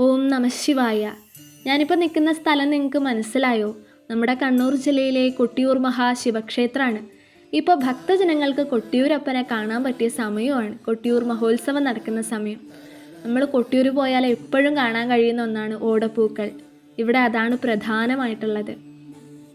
ഓം നമ ശിവായ. ഞാനിപ്പോൾ നിൽക്കുന്ന സ്ഥലം നിങ്ങൾക്ക് മനസ്സിലായോ? നമ്മുടെ കണ്ണൂർ ജില്ലയിലെ കൊട്ടിയൂർ മഹാശിവക്ഷേത്രമാണ്. ഇപ്പോൾ ഭക്തജനങ്ങൾക്ക് കൊട്ടിയൂരപ്പനെ കാണാൻ പറ്റിയ സമയമാണ്. കൊട്ടിയൂർ മഹോത്സവം നടക്കുന്ന സമയം. നമ്മൾ കൊട്ടിയൂർ പോയാൽ എപ്പോഴും കാണാൻ കഴിയുന്ന ഒന്നാണ് ഓടപ്പൂക്കൾ. ഇവിടെ അതാണ് പ്രധാനമായിട്ടുള്ളത്.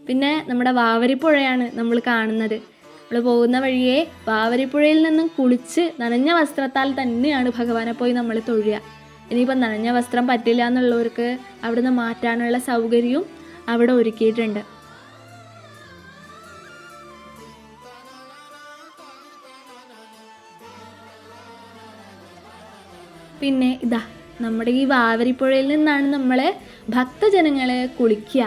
പിന്നെ നമ്മുടെ വാവരിപ്പുഴയാണ് നമ്മൾ കാണുന്നത്. നമ്മൾ പോകുന്ന വഴിയെ വാവരിപ്പുഴയിൽ നിന്നും കുളിച്ച് നനഞ്ഞ വസ്ത്രത്താൽ തന്നെയാണ് ഭഗവാനെ പോയി നമ്മൾ തൊഴുക. ഇനിയിപ്പോൾ നനഞ്ഞ വസ്ത്രം പറ്റില്ല എന്നുള്ളവർക്ക് അവിടുന്ന് മാറ്റാനുള്ള സൗകര്യവും അവിടെ ഒരുക്കിയിട്ടുണ്ട്. പിന്നെ ഇതാ നമ്മുടെ ഈ വാവരിപ്പുഴയിൽ നിന്നാണ് നമ്മൾ ഭക്തജനങ്ങൾ കുളിക്കുക.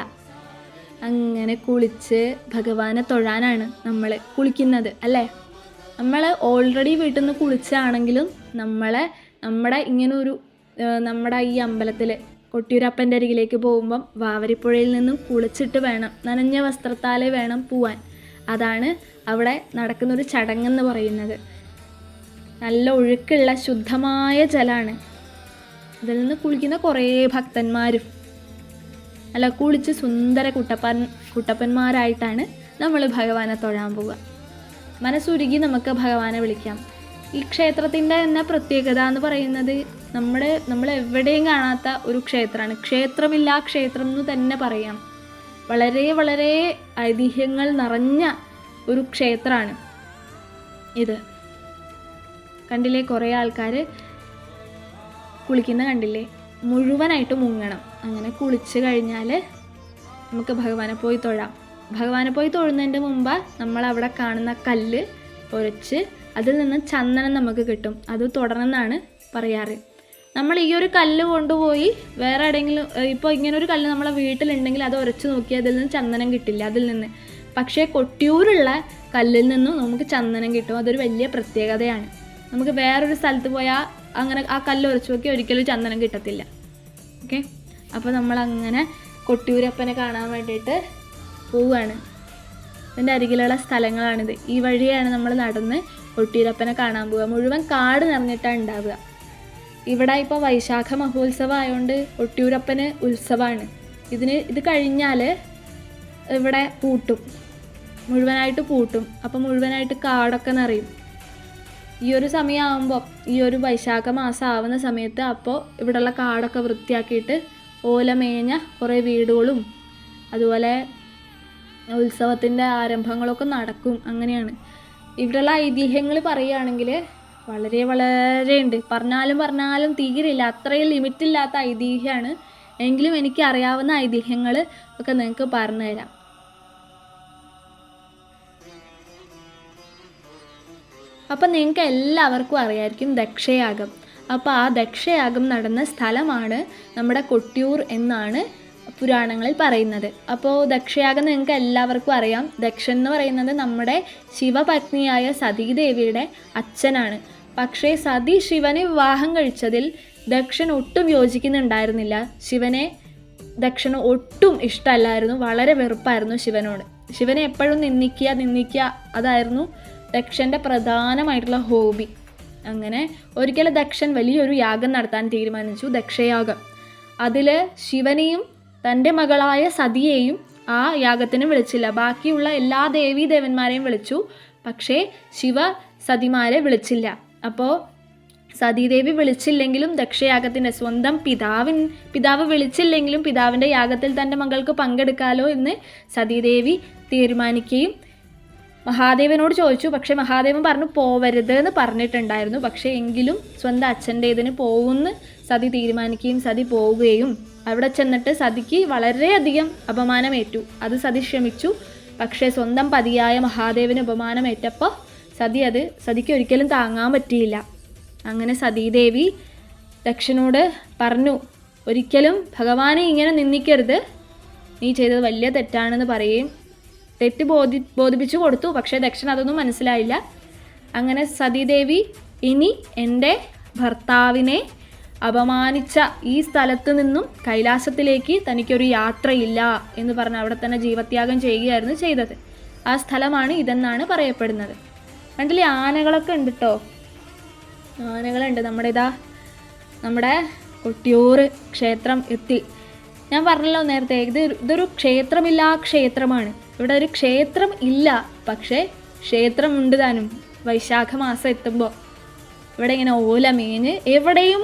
അങ്ങനെ കുളിച്ച് ഭഗവാനെ തൊഴാനാണ് നമ്മൾ കുളിക്കുന്നത് അല്ലേ? നമ്മൾ ഓൾറെഡി വീട്ടിൽ നിന്ന് കുളിച്ചാണെങ്കിലും നമ്മളെ നമ്മുടെ ഇങ്ങനെ ഒരു നമ്മുടെ ഈ അമ്പലത്തിൽ കൊട്ടിയൂരപ്പന്റെ അരികിലേക്ക് പോകുമ്പം വാവരിപ്പുഴയിൽ നിന്നും കുളിച്ചിട്ട് വേണം നനഞ്ഞ വസ്ത്രത്താലേ വേണം പോവാൻ. അതാണ് അവിടെ നടക്കുന്നൊരു ചടങ്ങെന്ന് പറയുന്നത്. നല്ല ഒഴുക്കുള്ള ശുദ്ധമായ ജലമാണ് ഇതിൽ നിന്ന് കുളിക്കുന്ന കുറേ ഭക്തന്മാരും അല്ല കുളിച്ച് സുന്ദര കുട്ടപ്പൻ കുട്ടപ്പന്മാരായിട്ടാണ് നമ്മൾ ഭഗവാനെ തൊഴാൻ പോവുക. മനസ്സുരുകി നമുക്ക് ഭഗവാനെ വിളിക്കാം. ഈ ക്ഷേത്രത്തിന്റെ തന്നെ പ്രത്യേകത എന്ന് പറയുന്നത് നമ്മുടെ നമ്മൾ എവിടെയും കാണാത്ത ഒരു ക്ഷേത്രമാണ്. ക്ഷേത്രമില്ല ക്ഷേത്രം എന്ന് തന്നെ പറയാം. വളരെ വളരെ ഐതിഹ്യങ്ങൾ നിറഞ്ഞ ഒരു ക്ഷേത്രമാണ് ഇത്. കണ്ടില്ലേ? കുറേ ആൾക്കാർ കുളിക്കുന്ന കണ്ടില്ലേ? മുഴുവനായിട്ട് മുങ്ങണം. അങ്ങനെ കുളിച്ച് കഴിഞ്ഞാൽ നമുക്ക് ഭഗവാനെ പോയി തൊഴാം. ഭഗവാനെ പോയി തൊഴുന്നതിന്റെ മുമ്പ് നമ്മൾ അവിടെ കാണുന്ന കല്ല് പൊരച്ച് അതിൽ നിന്ന് ചന്ദനം നമുക്ക് കിട്ടും. അത് തുടർന്നാണ് പറയാറ്. നമ്മൾ ഈ ഒരു കല്ല് കൊണ്ടുപോയി വേറെ എവിടെയെങ്കിലും ഇപ്പോൾ ഒരു കല്ല് നമ്മളെ വീട്ടിലുണ്ടെങ്കിൽ അത് ഉരച്ച് നോക്കി അതിൽ നിന്ന് ചന്ദനം കിട്ടില്ല അതിൽ നിന്ന്. പക്ഷേ കൊട്ടിയൂരുള്ള കല്ലിൽ നിന്നും നമുക്ക് ചന്ദനം കിട്ടും. അതൊരു വലിയ പ്രത്യേകതയാണ്. നമുക്ക് വേറൊരു സ്ഥലത്ത് പോയാൽ അങ്ങനെ ആ കല്ല് ഉരച്ച് നോക്കി ഒരിക്കലും ചന്ദനം കിട്ടത്തില്ല. ഓക്കെ? അപ്പോൾ നമ്മൾ അങ്ങനെ കൊട്ടിയൂരപ്പനെ കാണാൻ വേണ്ടിയിട്ട് പോവുകയാണ്. ഇതിന്റെ അരികിലുള്ള സ്ഥലങ്ങളാണിത്. ഈ വഴിയാണ് നമ്മൾ നടന്ന് കൊട്ടിയൂരപ്പനെ കാണാൻ പോവുക. മുഴുവൻ കാട് നിറഞ്ഞിട്ടാണ് ഉണ്ടാവുക. ഇവിടെ ഇപ്പോൾ വൈശാഖ മഹോത്സവം ആയതുകൊണ്ട് ഒട്ടിയൂരപ്പന് ഉത്സവമാണ് ഇതിന് ഇത് കഴിഞ്ഞാൽ ഇവിടെ പൂട്ടും. മുഴുവനായിട്ട് പൂട്ടും. അപ്പോൾ മുഴുവനായിട്ട് കാടൊക്കെ നിറയും. ഈ ഒരു സമയമാകുമ്പോൾ ഈ ഒരു വൈശാഖ മാസം ആവുന്ന സമയത്ത് അപ്പോൾ ഇവിടെയുള്ള കാടൊക്കെ വൃത്തിയാക്കിയിട്ട് ഓല മേഞ്ഞ കുറേ വീടുകളും അതുപോലെ ഉത്സവത്തിന്റെ ആരംഭങ്ങളൊക്കെ നടക്കും. അങ്ങനെയാണ്. ഇവിടെയുള്ള ഐതിഹ്യങ്ങൾ പറയുകയാണെങ്കിൽ വളരെ വളരെ ഉണ്ട്. പറഞ്ഞാലും പറഞ്ഞാലും തീരില്ല അത്രയും ലിമിറ്റില്ലാത്ത ഐതിഹ്യമാണ് എങ്കിലും എനിക്ക് അറിയാവുന്ന ഐതിഹ്യങ്ങൾ ഒക്കെ നിങ്ങൾക്ക് പറഞ്ഞു തരാം. അപ്പം നിങ്ങൾക്ക് എല്ലാവർക്കും അറിയായിരിക്കും ദക്ഷയാഗം. അപ്പോൾ ആ ദക്ഷയാഗം നടന്ന സ്ഥലമാണ് നമ്മുടെ കൊട്ടിയൂർ എന്നാണ് പുരാണങ്ങളിൽ പറയുന്നത്. അപ്പോൾ ദക്ഷയാഗം നിങ്ങൾക്ക് എല്ലാവർക്കും അറിയാം. ദക്ഷൻ എന്ന് പറയുന്നത് നമ്മുടെ ശിവപത്നിയായ സതീദേവിയുടെ അച്ഛനാണ്. പക്ഷേ സതി ശിവനെ വിവാഹം കഴിച്ചതിൽ ദക്ഷൻ ഒട്ടും യോജിക്കുന്നുണ്ടായിരുന്നില്ല. ശിവനെ ദക്ഷന് ഒട്ടും ഇഷ്ടമല്ലായിരുന്നു. വളരെ വെറുപ്പായിരുന്നു ശിവനോട്. ശിവനെ എപ്പോഴും നിന്ദിക്കുക നിന്ദിക്കുക അതായിരുന്നു ദക്ഷന്റെ പ്രധാനമായിട്ടുള്ള ഹോബി. അങ്ങനെ ഒരിക്കലും ദക്ഷൻ വലിയൊരു യാഗം നടത്താൻ തീരുമാനിച്ചു ദക്ഷയാഗം. അതിൽ ശിവനെയും തന്റെ മകളായ സതിയെയും ആ യാഗത്തിന് വിളിച്ചില്ല. ബാക്കിയുള്ള എല്ലാ ദേവീദേവന്മാരെയും വിളിച്ചു. പക്ഷേ ശിവ സതിമാരെ വിളിച്ചില്ല. അപ്പോൾ സതീദേവി വിളിച്ചില്ലെങ്കിലും ദക്ഷയാഗത്തിന്റെ സ്വന്തം പിതാവിൻ പിതാവ് വിളിച്ചില്ലെങ്കിലും പിതാവിന്റെ യാഗത്തിൽ തന്റെ മകൾക്ക് പങ്കെടുക്കാലോ എന്ന് സതീദേവി തീരുമാനിക്കുകയും മഹാദേവനോട് ചോദിച്ചു. പക്ഷേ മഹാദേവൻ പറഞ്ഞു പോവരുത് എന്ന് പറഞ്ഞിട്ടുണ്ടായിരുന്നു. പക്ഷേ എങ്കിലും സ്വന്തം അച്ഛന്റെ ഇതിന് പോകുമെന്ന് സതി തീരുമാനിക്കുകയും സതി പോവുകയും അവിടെ ചെന്നിട്ട് സതിക്ക് വളരെയധികം അപമാനമേറ്റു. അത് സതി ക്ഷമിച്ചു. പക്ഷേ സ്വന്തം പതിയായ മഹാദേവന് അപമാനമേറ്റപ്പോൾ സതി അത് സതിക്ക് ഒരിക്കലും താങ്ങാൻ പറ്റിയില്ല. അങ്ങനെ സതീദേവി ദക്ഷനോട് പറഞ്ഞു ഒരിക്കലും ഭഗവാനെ ഇങ്ങനെ നിന്ദിക്കരുത്. നീ ചെയ്തത് വലിയ തെറ്റാണെന്ന് പറയുകയും തെറ്റ് ബോധി ബോധിപ്പിച്ചു കൊടുത്തു പക്ഷേ ദക്ഷൻ അതൊന്നും മനസ്സിലായില്ല. അങ്ങനെ സതീദേവി ഇനി എന്റെ ഭർത്താവിനെ അപമാനിച്ച ഈ സ്ഥലത്ത് നിന്നും കൈലാസത്തിലേക്ക് തനിക്കൊരു യാത്രയില്ല എന്ന് പറഞ്ഞ് അവിടെ തന്നെ ജീവത്യാഗം ചെയ്യുകയായിരുന്നു ചെയ്തത്. ആ സ്ഥലമാണ് ഇതെന്നാണ് പറയപ്പെടുന്നത്. കണ്ടില്ലേ ആനകളൊക്കെ ഉണ്ട് കേട്ടോ ആനകളുണ്ട്. നമ്മുടെ ഇതാ നമ്മുടെ കൊട്ടിയൂർ ക്ഷേത്രം എത്തി. ഞാൻ പറഞ്ഞല്ലോ നേരത്തെ ഇത് ഇതൊരു ക്ഷേത്രമില്ലാ ക്ഷേത്രമാണ്. ഇവിടെ ഒരു ക്ഷേത്രം ഇല്ല പക്ഷേ ക്ഷേത്രമുണ്ട് താനും. വൈശാഖ മാസം എത്തുമ്പോൾ ഇവിടെ ഇങ്ങനെ ഓല മേഞ്ഞ് എവിടെയും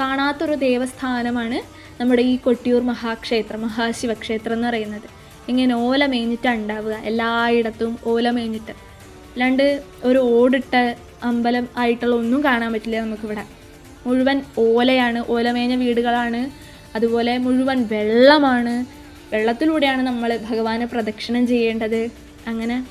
കാണാത്തൊരു ദേവസ്ഥാനമാണ് നമ്മുടെ ഈ കൊട്ടിയൂർ മഹാക്ഷേത്രം മഹാശിവക്ഷേത്രം എന്ന് പറയുന്നത്. ഇങ്ങനെ ഓല മേഞ്ഞിട്ടാണ് ഉണ്ടാവുക എല്ലായിടത്തും ഓല മേഞ്ഞിട്ട്. അല്ലാണ്ട് ഒരു ഓടിട്ട അമ്പലം ആയിട്ടുള്ള ഒന്നും കാണാൻ പറ്റില്ല നമുക്കിവിടെ. മുഴുവൻ ഓലയാണ് ഓലമേഞ്ഞ വീടുകളാണ്. അതുപോലെ മുഴുവൻ വെള്ളമാണ്. വെള്ളത്തിലൂടെയാണ് നമ്മൾ ഭഗവാനെ പ്രദക്ഷിണം ചെയ്യേണ്ടത്. അങ്ങനെ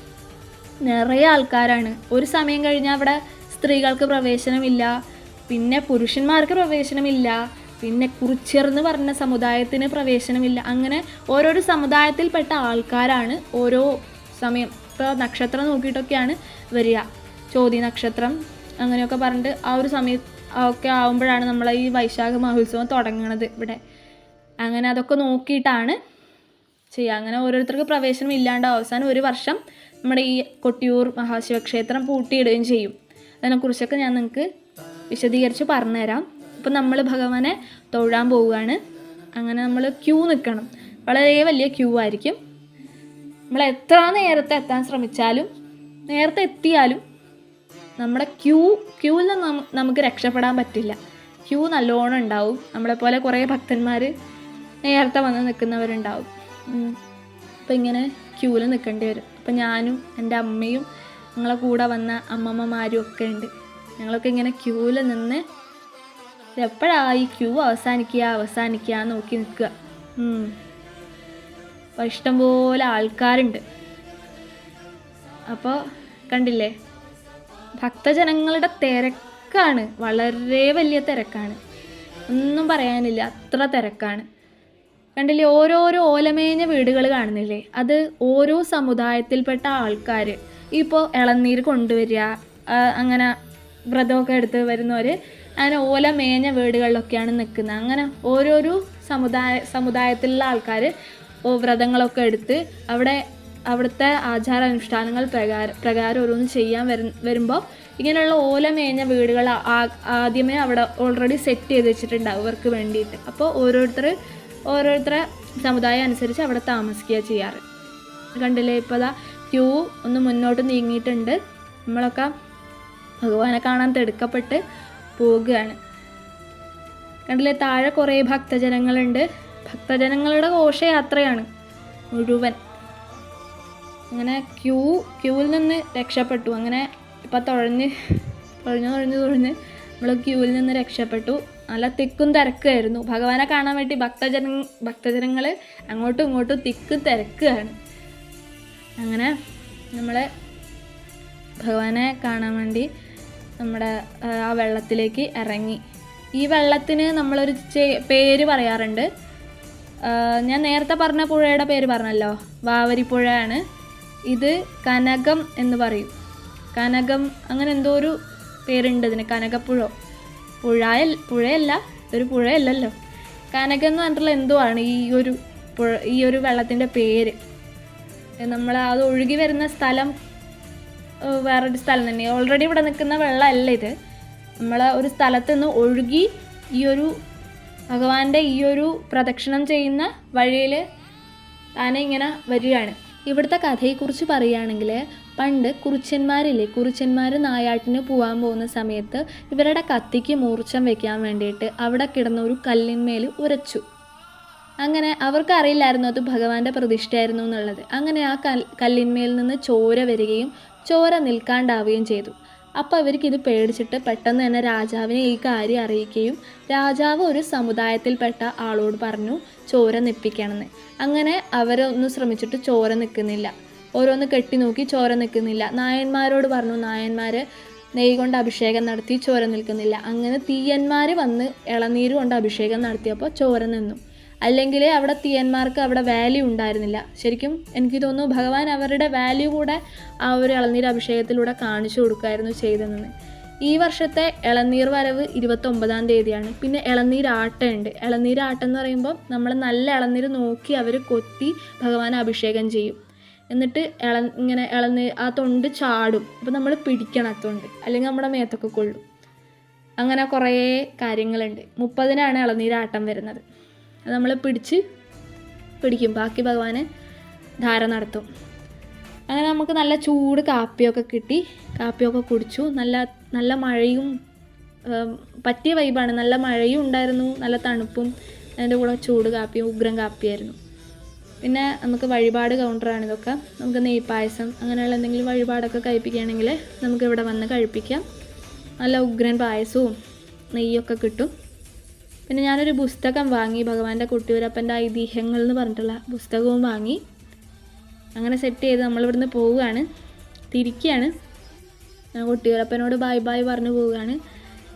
നിറയെ ആൾക്കാരാണ്. ഒരു സമയം കഴിഞ്ഞാൽ അവിടെ സ്ത്രീകൾക്ക് പ്രവേശനമില്ല. പിന്നെ പുരുഷന്മാർക്ക് പ്രവേശനമില്ല. പിന്നെ കുറിച്യർ എന്ന് പറഞ്ഞ സമുദായത്തിന് പ്രവേശനമില്ല. അങ്ങനെ ഓരോരോ സമുദായത്തിൽപ്പെട്ട ആൾക്കാരാണ് ഓരോ സമയം. ഇപ്പോൾ നക്ഷത്രം നോക്കിയിട്ടൊക്കെയാണ് വരിക. ചോതി നക്ഷത്രം അങ്ങനെയൊക്കെ പറഞ്ഞിട്ട് ആ ഒരു സമയം ഒക്കെ ആകുമ്പോഴാണ് നമ്മൾ ഈ വൈശാഖ മഹോത്സവം തുടങ്ങണത് ഇവിടെ. അങ്ങനെ അതൊക്കെ നോക്കിയിട്ടാണ് ചെയ്യുക. അങ്ങനെ ഓരോരുത്തർക്ക് പ്രവേശനം ഇല്ലാണ്ട് അവസാനം ഒരു വർഷം നമ്മുടെ ഈ കൊട്ടിയൂർ മഹാശിവക്ഷേത്രം പൂട്ടിയിടുകയും ചെയ്യും. അതിനെക്കുറിച്ചൊക്കെ ഞാൻ നിങ്ങൾക്ക് വിശദീകരിച്ച് പറഞ്ഞുതരാം. ഇപ്പം നമ്മൾ ഭഗവാനെ തൊഴാൻ പോവുകയാണ്. അങ്ങനെ നമ്മൾ ക്യൂ നിൽക്കണം. വളരെ വലിയ ക്യൂ ആയിരിക്കും. നമ്മൾ എത്ര നേരത്തെ എത്താൻ ശ്രമിച്ചാലും നേരത്തെ എത്തിയാലും നമ്മുടെ ക്യൂ ക്യൂവിൽ നിന്ന് നമുക്ക് രക്ഷപ്പെടാൻ പറ്റില്ല. ക്യൂ നല്ലോണം ഉണ്ടാവും. നമ്മളെപ്പോലെ കുറേ ഭക്തന്മാർ നേരത്തെ വന്ന് നിൽക്കുന്നവരുണ്ടാവും. അപ്പം ഇങ്ങനെ ക്യൂവിൽ നിൽക്കേണ്ടി വരും. അപ്പം ഞാനും എന്റെ അമ്മയും ഞങ്ങളെ കൂടെ വന്ന അമ്മമ്മമാരും ഒക്കെ ഉണ്ട്. ഞങ്ങളൊക്കെ ഇങ്ങനെ ക്യൂവിൽ നിന്ന് എപ്പോഴാണ് ഈ ക്യൂ അവസാനിക്കുക അവസാനിക്കുക നോക്കി നിൽക്കുക. അപ്പോൾ ഇഷ്ടംപോലെ ആൾക്കാരുണ്ട്. അപ്പോൾ കണ്ടില്ലേ? ഭക്തജനങ്ങളുടെ തിരക്കാണ്. വളരെ വലിയ തിരക്കാണ്. ഒന്നും പറയാനില്ല. അത്ര തിരക്കാണ്. കണ്ടില്ലേ? ഓരോരോ ഓലമേഞ്ഞ വീടുകൾ കാണുന്നില്ലേ? അത് ഓരോ സമുദായത്തിൽപ്പെട്ട ആൾക്കാർ ഇപ്പോൾ ഇളനീര് കൊണ്ടുവരിക അങ്ങനെ വ്രതമൊക്കെ എടുത്ത് വരുന്നവർ അങ്ങനെ ഓലമേഞ്ഞ വീടുകളിലൊക്കെയാണ് നിൽക്കുന്നത്. അങ്ങനെ ഓരോരോ സമുദായ സമുദായത്തിലുള്ള ആൾക്കാർ വ്രതങ്ങളൊക്കെ എടുത്ത് അവിടെ അവിടുത്തെ ആചാരാനുഷ്ഠാനങ്ങൾ പ്രകാര പ്രകാരം ഓരോന്ന് ചെയ്യാൻ വരു വരുമ്പോൾ ഇങ്ങനെയുള്ള ഓലമേഞ്ഞ വീടുകൾ ആ- ആദ്യമേ അവിടെ ഓൾറെഡി സെറ്റ് ചെയ്ത് വെച്ചിട്ടുണ്ടാവും അവർക്ക് വേണ്ടിയിട്ട്. അപ്പോൾ ഓരോരുത്തർ ഓരോരുത്തരെ സമുദായം അനുസരിച്ച് അവിടെ താമസിക്കുക ചെയ്യാറ്. കണ്ടില്ലേ ഇപ്പോൾ അതാ ക്യൂ ഒന്ന് മുന്നോട്ട് നീങ്ങിയിട്ടുണ്ട്. നമ്മളൊക്കെ ഭഗവാനെ കാണാൻ തിടുക്കപ്പെട്ട് പോവുകയാണ്. കണ്ടില്ലേ താഴെ കുറേ ഭക്തജനങ്ങളുണ്ട്. ഭക്തജനങ്ങളുടെ ഘോഷയാത്രയാണ് മുഴുവൻ. അങ്ങനെ ക്യൂ ക്യൂവിൽ നിന്ന് രക്ഷപ്പെട്ടു. അങ്ങനെ ഇപ്പം തുഴഞ്ഞ് തുഴഞ്ഞ് തുഴഞ്ഞ് തുഴഞ്ഞ് നമ്മൾ ക്യൂവിൽ നിന്ന് രക്ഷപ്പെട്ടു. നല്ല തിക്കും തിരക്കുമായിരുന്നു. ഭഗവാനെ കാണാൻ വേണ്ടി ഭക്തജന ഭക്തജനങ്ങൾ അങ്ങോട്ടും ഇങ്ങോട്ടും തിക്കും തിരക്കുകയാണ് അങ്ങനെ നമ്മൾ ഭഗവാനെ കാണാൻ വേണ്ടി നമ്മുടെ ആ, വെള്ളത്തിലേക്ക് ഇറങ്ങി. ഈ വെള്ളത്തിന് നമ്മളൊരു പേര് പറയാറുണ്ട്. ഞാൻ നേരത്തെ പറഞ്ഞ പുഴയുടെ പേര് പറഞ്ഞല്ലോ. വാവരിപ്പുഴയാണ്. ഇത് കനകം എന്ന് പറയും. കനകം അങ്ങനെ എന്തോ ഒരു പേരുണ്ട് ഇതിന്. കനകപ്പുഴ? പുഴയ പുഴയല്ല ഒരു പുഴയല്ലല്ലോ. കനകം എന്ന് പറഞ്ഞിട്ടുള്ള എന്തോ ആണ് ഈ ഒരു പുഴ ഈ ഒരു വെള്ളത്തിന്റെ പേര്? നമ്മൾ അത് ഒഴുകി വരുന്ന സ്ഥലം വേറൊരു സ്ഥലം തന്നെ ഓൾറെഡി ഇവിടെ നിൽക്കുന്ന വെള്ളമല്ല ഇത്. നമ്മൾ ഒരു സ്ഥലത്ത് നിന്ന് ഒഴുകി ഈ ഒരു ഭഗവാന്റെ ഈ ഒരു പ്രദക്ഷിണം ചെയ്യുന്ന വഴിയിൽ താനെ ഇങ്ങനെ വരികയാണ്. ഇവിടുത്തെ കഥയെക്കുറിച്ച് പറയുകയാണെങ്കിൽ പണ്ട് കുറിച്ചന്മാരില്ലേ കുറിച്ചന്മാർ നായാട്ടിന് പോകാൻ പോകുന്ന സമയത്ത് ഇവരുടെ കത്തിക്ക് മൂർച്ചം വെക്കാൻ വേണ്ടിയിട്ട് അവിടെ കിടന്ന ഒരു കല്ലിന്മേൽ ഉരച്ചു. അങ്ങനെ അവർക്ക് അറിയില്ലായിരുന്നു അത് ഭഗവാന്റെ പ്രതിഷ്ഠയായിരുന്നു എന്നുള്ളത്. അങ്ങനെ ആ കല്ലിന്മേൽ നിന്ന് ചോര വരികയും ചോര നിൽക്കാണ്ടാവുകയും ചെയ്തു. അപ്പോൾ ഇത് പേടിച്ചിട്ട് പെട്ടെന്ന് തന്നെ രാജാവിനെ ഈ കാര്യം അറിയിക്കുകയും രാജാവ് ഒരു സമുദായത്തിൽപ്പെട്ട ആളോട് പറഞ്ഞു ചോര നിപ്പിക്കണമെന്ന്. അങ്ങനെ അവരൊന്നും ശ്രമിച്ചിട്ട് ചോര നിൽക്കുന്നില്ല. ഓരോന്ന് കെട്ടി നോക്കി ചോര നിൽക്കുന്നില്ല. നായന്മാരോട് പറഞ്ഞു നായന്മാർ നെയ് കൊണ്ട് അഭിഷേകം നടത്തി ചോര നിൽക്കുന്നില്ല. അങ്ങനെ തീയന്മാർ വന്ന് ഇളനീര് കൊണ്ട് അഭിഷേകം നടത്തിയപ്പോൾ ചോര നിന്നു. അല്ലെങ്കിൽ അവിടെ തീയന്മാർക്ക് അവിടെ വാല്യൂ ഉണ്ടായിരുന്നില്ല. ശരിക്കും എനിക്ക് തോന്നുന്നു ഭഗവാൻ അവരുടെ വാല്യൂ കൂടെ ആ ഒരു ഇളനീർ അഭിഷേകത്തിലൂടെ കാണിച്ചു കൊടുക്കുമായിരുന്നു ചെയ്തതെന്ന് ഈ വർഷത്തെ ഇളനീർ വരവ് ഇരുപത്തൊമ്പതാം തീയതിയാണ്. പിന്നെ ഇളനീരാട്ടുണ്ട് ഇളനീരാട്ടം എന്ന് പറയുമ്പോൾ നമ്മൾ നല്ല ഇളനീർ നോക്കി അവർ കൊത്തി ഭഗവാൻ അഭിഷേകം ചെയ്യും. എന്നിട്ട് ഇള ഇങ്ങനെ ഇളനീർ ആ തൊണ്ട് ചാടും. അപ്പോൾ നമ്മൾ പിടിക്കണം ആ തൊണ്ട്. അല്ലെങ്കിൽ നമ്മുടെ മേത്തൊക്കെ കൊള്ളും. അങ്ങനെ കുറേ കാര്യങ്ങളുണ്ട്. മുപ്പതിനാണ് ഇളനീരാട്ടം വരുന്നത്. അത് നമ്മൾ പിടിച്ച് പിടിക്കും. ബാക്കി ഭഗവാന് ധാര നടത്തും. അങ്ങനെ നമുക്ക് നല്ല ചൂട് കാപ്പിയൊക്കെ കിട്ടി. കാപ്പിയൊക്കെ കുടിച്ചു. നല്ല നല്ല മഴയും പറ്റിയ വൈബാണ് നല്ല മഴയും ഉണ്ടായിരുന്നു. നല്ല തണുപ്പും അതിന്റെ കൂടെ ചൂട് കാപ്പിയും ഉഗ്രം കാപ്പിയായിരുന്നു. പിന്നെ നമുക്ക് വഴിപാട് കൗണ്ടറാണ് ഇതൊക്കെ. നമുക്ക് നെയ്പായസം അങ്ങനെയുള്ള എന്തെങ്കിലും വഴിപാടൊക്കെ കഴിപ്പിക്കുകയാണെങ്കിൽ നമുക്ക് ഇവിടെ വന്ന് കഴിപ്പിക്കാം. നല്ല ഉഗ്രൻ പായസവും നെയ്യൊക്കെ കിട്ടും. പിന്നെ ഞാനൊരു പുസ്തകം വാങ്ങി ഭഗവാന്റെ കുട്ടിയൂരപ്പന്റെ ഐതിഹ്യങ്ങൾ എന്ന് പറഞ്ഞിട്ടുള്ള പുസ്തകവും വാങ്ങി. അങ്ങനെ സെറ്റ് ചെയ്ത് നമ്മളിവിടുന്ന് പോവുകയാണ്. തിരിക്കുകയാണ്. കുട്ടിയൂരപ്പനോട് ബായ് ബായ് പറഞ്ഞു പോവുകയാണ്.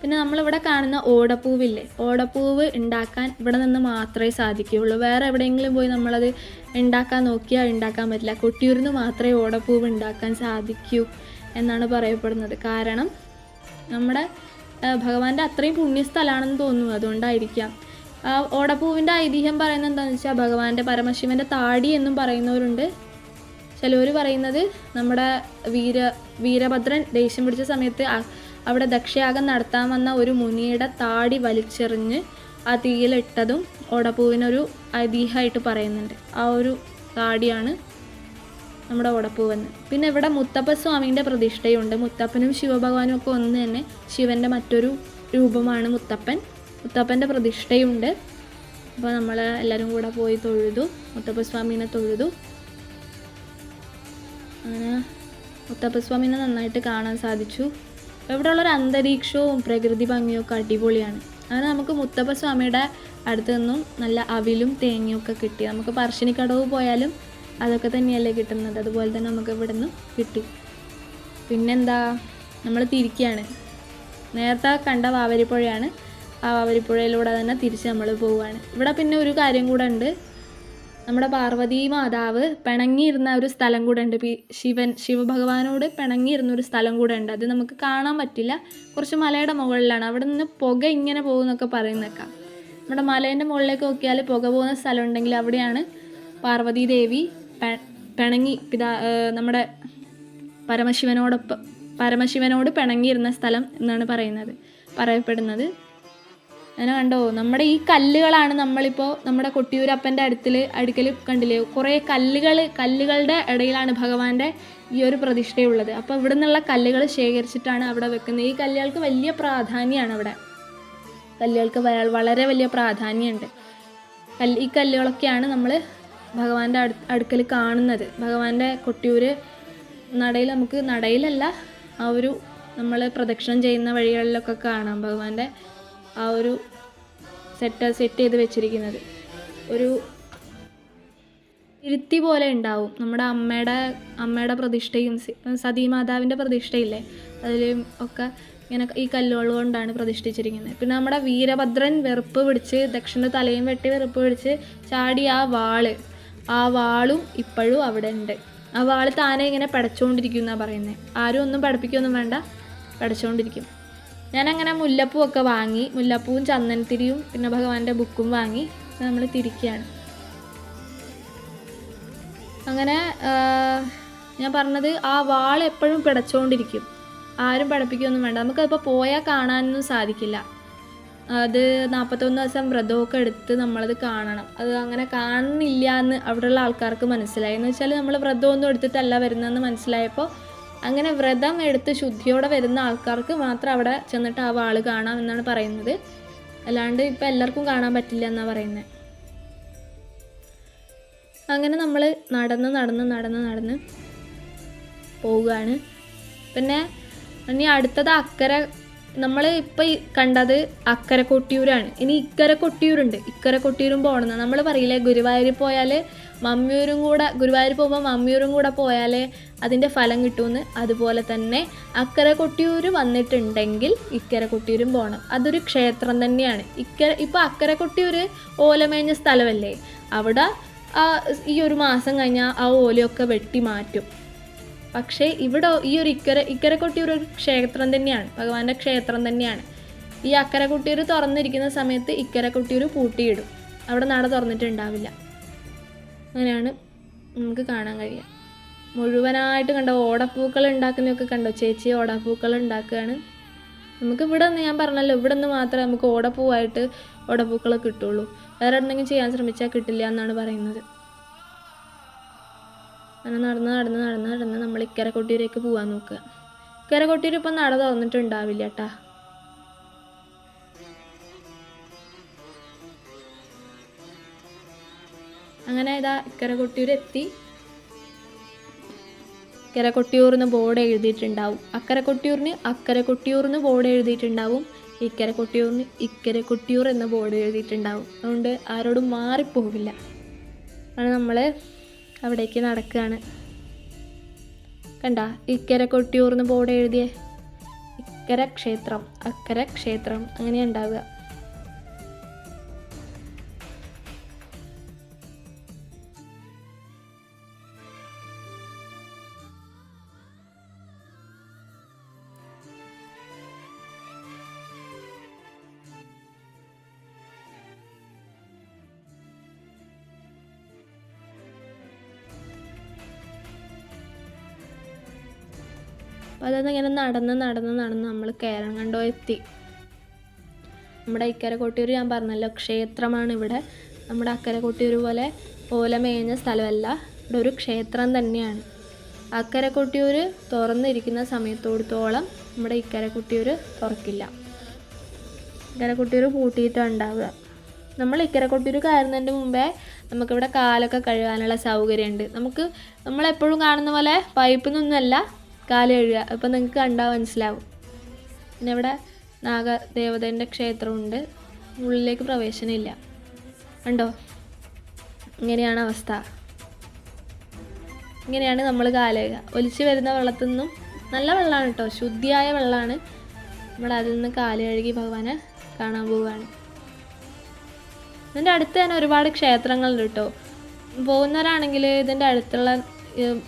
പിന്നെ നമ്മളിവിടെ കാണുന്ന ഓടപ്പൂവില്ലേ? ഓടപ്പൂവ് ഉണ്ടാക്കാൻ ഇവിടെ നിന്ന് മാത്രമേ സാധിക്കുകയുള്ളൂ. വേറെ എവിടെയെങ്കിലും പോയി നമ്മളത് ഉണ്ടാക്കാൻ നോക്കിയാൽ ഉണ്ടാക്കാൻ പറ്റില്ല. കൊട്ടിയൂരിൽ നിന്ന് മാത്രമേ ഓടപ്പൂവ് ഉണ്ടാക്കാൻ സാധിക്കൂ എന്നാണ് പറയപ്പെടുന്നത്. കാരണം നമ്മുടെ ഭഗവാന്റെ അത്രയും പുണ്യസ്ഥലമാണെന്ന് തോന്നുന്നു അതുകൊണ്ടായിരിക്കാം. ഓടപ്പൂവിന്റെ ഐതിഹ്യം പറയുന്നത് എന്താണെന്ന് വെച്ചാൽ ഭഗവാന്റെ പരമശിവന്റെ താടി എന്നും പറയുന്നവരുണ്ട്. ചിലവർ പറയുന്നത് നമ്മുടെ വീര വീരഭദ്രൻ ദേഷ്യം പിടിച്ച സമയത്ത് അവിടെ ദക്ഷയാഗം നടത്താൻ വന്ന ഒരു മുനിയുടെ താടി വലിച്ചെറിഞ്ഞ് ആ തീയിലിട്ടതും ഓടപ്പൂവിനൊരു ഐതിഹ്യമായിട്ട് പറയുന്നുണ്ട്. ആ ഒരു താടിയാണ് നമ്മുടെ ഓടപ്പൂവെന്ന് പിന്നെ ഇവിടെ മുത്തപ്പ സ്വാമീന്റെ പ്രതിഷ്ഠയുണ്ട്. മുത്തപ്പനും ശിവഭഗവാനും ഒക്കെ ഒന്ന് തന്നെ ശിവന്റെ മറ്റൊരു രൂപമാണ് മുത്തപ്പൻ. മുത്തപ്പന്റെ പ്രതിഷ്ഠയുണ്ട്. അപ്പോൾ നമ്മൾ എല്ലാവരും കൂടെ പോയി തൊഴുതു. മുത്തപ്പ സ്വാമീനെ തൊഴുതു. അങ്ങനെ മുത്തപ്പ സ്വാമീനെ നന്നായിട്ട് കാണാൻ സാധിച്ചു. ഇവിടെ ഉള്ളൊരു അന്തരീക്ഷവും പ്രകൃതി ഭംഗിയും ഒക്കെ അടിപൊളിയാണ്. അങ്ങനെ നമുക്ക് മുത്തപ്പ സ്വാമിയുടെ അടുത്ത് നിന്നും നല്ല അവിലും തേങ്ങയും ഒക്കെ കിട്ടി. നമുക്ക് പറശ്ശിനിക്കടവ് പോയാലും അതൊക്കെ തന്നെയല്ലേ കിട്ടുന്നത്. അതുപോലെ തന്നെ നമുക്ക് ഇവിടെ നിന്ന് കിട്ടി. പിന്നെന്താ? നമ്മൾ തിരിക്കുകയാണ് നേരത്തെ കണ്ട വാവരിപ്പുഴയാണ്. ആ വാവരിപ്പുഴയിലൂടെ തന്നെ തിരിച്ച് നമ്മൾ പോവുകയാണ് ഇവിടെ പിന്നെ ഒരു കാര്യം കൂടെ ഉണ്ട്. നമ്മുടെ പാർവതി മാതാവ് പിണങ്ങിയിരുന്ന ഒരു സ്ഥലം കൂടെ ഉണ്ട്. ശിവൻ ശിവഭഗവാനോട് പിണങ്ങിയിരുന്ന ഒരു സ്ഥലം കൂടെ ഉണ്ട്. അത് നമുക്ക് കാണാൻ പറ്റില്ല. കുറച്ച് മലയുടെ മുകളിലാണ്. അവിടെ നിന്ന് പുക ഇങ്ങനെ പോകുന്നൊക്കെ പറയുന്നേക്കാം. നമ്മുടെ മലേന്റെ മുകളിലേക്ക് നോക്കിയാൽ പുക പോകുന്ന സ്ഥലം ഉണ്ടെങ്കിൽ അവിടെയാണ് പാർവതി ദേവി പിണങ്ങി പിതാ നമ്മുടെ പരമശിവനോടൊപ്പം പരമശിവനോട് പിണങ്ങിയിരുന്ന സ്ഥലം എന്നാണ് പറയുന്നത് പറയപ്പെടുന്നത്. അങ്ങനെ കണ്ടോ? നമ്മുടെ ഈ കല്ലുകളാണ് നമ്മളിപ്പോൾ നമ്മുടെ കൊട്ടിയൂരപ്പന്റെ അടുത്തിൽ അടുക്കൽ കണ്ടില്ലേ? കുറേ കല്ലുകൾ കല്ലുകളുടെ ഇടയിലാണ് ഭഗവാന്റെ ഈ ഒരു പ്രതിഷ്ഠയുള്ളത്. അപ്പോൾ ഇവിടെ നിന്നുള്ള കല്ലുകൾ ശേഖരിച്ചിട്ടാണ് അവിടെ വെക്കുന്നത്. ഈ കല്ലുകൾക്ക് വലിയ പ്രാധാന്യമാണ് അവിടെ. കല്ലുകൾക്ക് വളരെ വലിയ പ്രാധാന്യമുണ്ട്. കല്ല് ഈ കല്ലുകളൊക്കെയാണ് നമ്മൾ ഭഗവാന്റെ അടു അടുക്കൽ കാണുന്നത്. ഭഗവാന്റെ കൊട്ടിയൂര് നടയിൽ നമുക്ക് നടയിലല്ല ആ ഒരു നമ്മൾ പ്രദക്ഷിണം ചെയ്യുന്ന വഴികളിലൊക്കെ കാണാം ഭഗവാന്റെ ആ ഒരു സെറ്റ് സെറ്റ് ചെയ്ത് വെച്ചിരിക്കുന്നത്. ഒരു ഇരുത്തി പോലെ ഉണ്ടാവും. നമ്മുടെ അമ്മയുടെ അമ്മയുടെ പ്രതിഷ്ഠയും സതീമാതാവിന്റെ പ്രതിഷ്ഠയില്ലേ? അതിലും ഒക്കെ ഇങ്ങനെ ഈ കല്ലുകൾ കൊണ്ടാണ് പ്രതിഷ്ഠിച്ചിരിക്കുന്നത്. പിന്നെ നമ്മുടെ വീരഭദ്രൻ വെറുപ്പ് പിടിച്ച് ദക്ഷിണ തലയും വെട്ടി വെറുപ്പ് പിടിച്ച് ചാടി ആ വാൾ ആ വാളും ഇപ്പോഴും അവിടെ ഉണ്ട്. ആ വാൾ താനെ ഇങ്ങനെ പടച്ചുകൊണ്ടിരിക്കും എന്നാണ് പറയുന്നത് ആരും ഒന്നും പഠിപ്പിക്കൊന്നും വേണ്ട പടച്ചുകൊണ്ടിരിക്കും ഞാനങ്ങനെ മുല്ലപ്പൂ ഒക്കെ വാങ്ങി മുല്ലപ്പൂവും ചന്ദനത്തിരിയും പിന്നെ ഭഗവാന്റെ ബുക്കും വാങ്ങി നമ്മൾ തിരിക്കുകയാണ് അങ്ങനെ ഞാൻ പറഞ്ഞത് ആ വാൾ എപ്പോഴും പിടച്ചുകൊണ്ടിരിക്കും ആരും പഠിപ്പിക്കുകയൊന്നും വേണ്ട. നമുക്കതിപ്പോൾ പോയാൽ കാണാനൊന്നും സാധിക്കില്ല. അത് നാൽപ്പത്തൊന്ന് ദിവസം വ്രതമൊക്കെ എടുത്ത് നമ്മളത് കാണണം. അത് അങ്ങനെ കാണുന്നില്ല എന്ന് അവിടെയുള്ള ആൾക്കാർക്ക് മനസ്സിലായി. എന്ന് വെച്ചാൽ നമ്മൾ വ്രതമൊന്നും എടുത്തിട്ടല്ല വരുന്നതെന്ന് മനസ്സിലായപ്പോൾ അങ്ങനെ വ്രതം എടുത്ത് ശുദ്ധിയോടെ വരുന്ന ആൾക്കാർക്ക് മാത്രം അവിടെ ചെന്നിട്ട് ആ വാൾ കാണാം എന്നാണ് പറയുന്നത്. അല്ലാണ്ട് ഇപ്പം എല്ലാവർക്കും കാണാൻ പറ്റില്ല എന്നാണ് പറയുന്നത് അങ്ങനെ നമ്മൾ നടന്ന് നടന്ന് നടന്ന് നടന്ന് പോവുകയാണ്. പിന്നെ ഇനി അടുത്തത് അക്കര നമ്മൾ ഇപ്പം കണ്ടത് അക്കര കൊട്ടിയൂരാണ് ഇനി ഇക്കര കൊട്ടിയൂരുണ്ട് ഇക്കര കൊട്ടിയൂരും പോകണം നമ്മൾ പറയില്ലേ? ഗുരുവായൂർ പോയാൽ മമ്മിയൂരും കൂടെ ഗുരുവായൂർ പോകുമ്പോൾ മമ്മിയൂരും കൂടെ പോയാൽ അതിന്റെ ഫലം കിട്ടുമെന്ന് അതുപോലെ തന്നെ അക്കര കൊട്ടിയൂര് വന്നിട്ടുണ്ടെങ്കിൽ ഇക്കര കൊട്ടിയൂരും പോകണം അതൊരു ക്ഷേത്രം തന്നെയാണ്. ഇക്കര ഇപ്പോൾ അക്കര കൊട്ടിയൂര് ഓലമേഞ്ഞ സ്ഥലമല്ലേ? അവിടെ ഈ ഒരു മാസം കഴിഞ്ഞാൽ ആ ഓലയൊക്കെ വെട്ടി മാറ്റും. പക്ഷേ ഇവിടെ ഈ ഒരു ഇക്കര ഇക്കര കൊട്ടിയൂർ ഒരു ക്ഷേത്രം തന്നെയാണ്. ഭഗവാന്റെ ക്ഷേത്രം തന്നെയാണ്. ഈ അക്കര കൊട്ടിയൂർ തുറന്നിരിക്കുന്ന സമയത്ത് ഇക്കര കൊട്ടിയൂർ പൂട്ടിയിടും. അവിടെ നട തുറന്നിട്ടുണ്ടാവില്ല. അങ്ങനെയാണ് നമുക്ക് കാണാൻ കഴിയുക. മുഴുവനായിട്ട് കണ്ട ഓടപ്പൂക്കൾ ഉണ്ടാക്കുന്നതൊക്കെ കണ്ടോ? ചേച്ചി ഓടപ്പൂക്കൾ ഉണ്ടാക്കുകയാണ്. നമുക്ക് ഇവിടെ നിന്ന് ഞാൻ പറഞ്ഞല്ലോ ഇവിടെ നിന്ന് മാത്രമേ നമുക്ക് ഓടപ്പൂവായിട്ട് ഓടപ്പൂക്കൾ കിട്ടുള്ളൂ. വേറെ എന്തെങ്കിലും ചെയ്യാൻ ശ്രമിച്ചാൽ കിട്ടില്ല എന്നാണ് പറയുന്നത്. അങ്ങനെ നടന്ന് നടന്ന് നടന്ന് നടന്ന് നമ്മൾ ഇക്കര കൊട്ടിയൂരേക്ക് പോകാൻ നോക്കുക. ഇക്കര കൊട്ടിയൂർ ഇപ്പം നട തുറന്നിട്ടുണ്ടാവില്ല കേട്ടാ അങ്ങനെ ഇതാ ഇക്കര കൊട്ടിയൂർ എത്തി ഇക്കരെ കൊട്ടിയൂർന്ന് ബോർഡ് എഴുതിയിട്ടുണ്ടാവും. അക്കര കൊട്ടിയൂറിന് കൊട്ടിയൂർ കൊട്ടിയൂർന്ന് ബോർഡ് എഴുതിയിട്ടുണ്ടാവും. ഇക്കര കൊട്ടിയൂറിന് ഇക്കര കൊട്ടിയൂർ എന്ന ബോർഡ് എഴുതിയിട്ടുണ്ടാവും. അതുകൊണ്ട് ആരോടും മാറിപ്പോവില്ല. ആണ് നമ്മൾ അവിടേക്ക് നടക്കുകയാണ് കണ്ട ഇക്കര കൊട്ടിയൂർന്ന് ബോർഡ് എഴുതിയേ? ഇക്കര ക്ഷേത്രം അക്കര ക്ഷേത്രം അങ്ങനെ ഉണ്ടാവുക. അപ്പോൾ അതങ്ങനെ നടന്ന് നടന്ന് നടന്ന് നമ്മൾ കണ്ടോ എത്തി. നമ്മുടെ ഇക്കര കൊട്ടിയൂർ ഞാൻ പറഞ്ഞല്ലോ ക്ഷേത്രമാണ് ഇവിടെ. നമ്മുടെ അക്കര കൊട്ടിയൂർ പോലെ ഓല മേഞ്ഞ സ്ഥലമല്ല ഇവിടെ ഒരു ക്ഷേത്രം തന്നെയാണ്. അക്കര കൊട്ടിയൂർ തുറന്നിരിക്കുന്ന സമയത്തോടത്തോളം നമ്മുടെ ഇക്കര കൊട്ടിയൂർ തുറക്കില്ല. ഇക്കര കൊട്ടിയൂർ പൂട്ടിയിട്ടാണ് ഉണ്ടാവുക. നമ്മൾ ഇക്കര കൊട്ടിയൂർ കയറുന്നതിന്റെ മുമ്പേ നമുക്കിവിടെ കാലൊക്കെ കഴുകാനുള്ള സൗകര്യമുണ്ട്. നമുക്ക് നമ്മളെപ്പോഴും കാണുന്ന പോലെ പൈപ്പിൽ നിന്നൊന്നുമല്ല കാൽ കഴുകുക. അപ്പം നിങ്ങൾക്ക് കണ്ടാൽ മനസ്സിലാവും. പിന്നെ ഇവിടെ നാഗദേവതേന്റെ ക്ഷേത്രമുണ്ട്. ഉള്ളിലേക്ക് പ്രവേശനമില്ല. കണ്ടോ? ഇങ്ങനെയാണ് അവസ്ഥ. ഇങ്ങനെയാണ് നമ്മൾ കാൽ ഒലിച്ചു വരുന്ന വെള്ളത്തിൽ നിന്നും നല്ല വെള്ളമാണ് കേട്ടോ. ശുദ്ധിയായ വെള്ളമാണ്. നമ്മൾ അതിൽ നിന്ന് കാൽ കഴുകി ഭഗവാനെ കാണാൻ പോവുകയാണ്. ഇതിന്റെ അടുത്ത് തന്നെ ഒരുപാട് ക്ഷേത്രങ്ങളുണ്ട് കേട്ടോ. പോകുന്നവരാണെങ്കിൽ ഇതിന്റെ അടുത്തുള്ള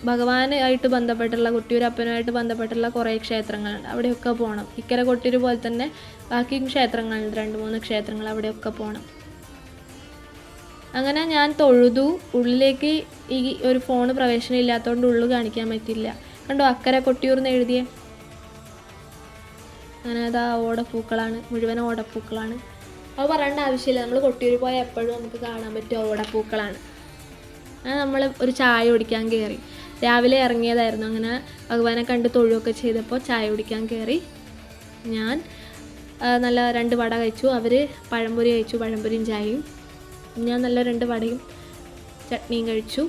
ഭഗവാനായിട്ട് ബന്ധപ്പെട്ടുള്ള കൊട്ടിയൂരപ്പനുമായിട്ട് ബന്ധപ്പെട്ടുള്ള കുറേ ക്ഷേത്രങ്ങളുണ്ട് അവിടെയൊക്കെ പോകണം. ഇക്കര കൊട്ടിയൂർ പോലെ തന്നെ ബാക്കി ക്ഷേത്രങ്ങളുണ്ട് രണ്ട് മൂന്ന് ക്ഷേത്രങ്ങൾ അവിടെയൊക്കെ പോകണം. അങ്ങനെ ഞാൻ തൊഴുതു. ഉള്ളിലേക്ക് ഈ ഒരു ഫോണ് പ്രവേശനം ഇല്ലാത്തതുകൊണ്ട് ഉള്ളു കാണിക്കാൻ പറ്റില്ല കണ്ടോ അക്കരെ കൊട്ടിയൂർന്ന് എഴുതിയേ? അങ്ങനെ അതാ ഓടപ്പൂക്കളാണ് മുഴുവൻ ഓടപ്പൂക്കളാണ്. അത് പറയേണ്ട ആവശ്യമില്ല. നമ്മൾ കൊട്ടിയൂർ പോയാൽ എപ്പോഴും നമുക്ക് കാണാൻ പറ്റിയ ഓടപ്പൂക്കളാണ്. അങ്ങനെ നമ്മൾ ഒരു ചായ കുടിക്കാൻ കയറി രാവിലെ ഇറങ്ങിയതായിരുന്നു. അങ്ങനെ ഭഗവാനെ കണ്ട് തൊഴുകയൊക്കെ ചെയ്തപ്പോൾ ചായ കുടിക്കാൻ കയറി ഞാൻ നല്ല രണ്ട് വട കഴിച്ചു. അവർ പഴംപൊരി കഴിച്ചു പഴംപൊരിയും ചായയും. ഞാൻ നല്ല രണ്ട് വടയും ചട്നിയും കഴിച്ചു.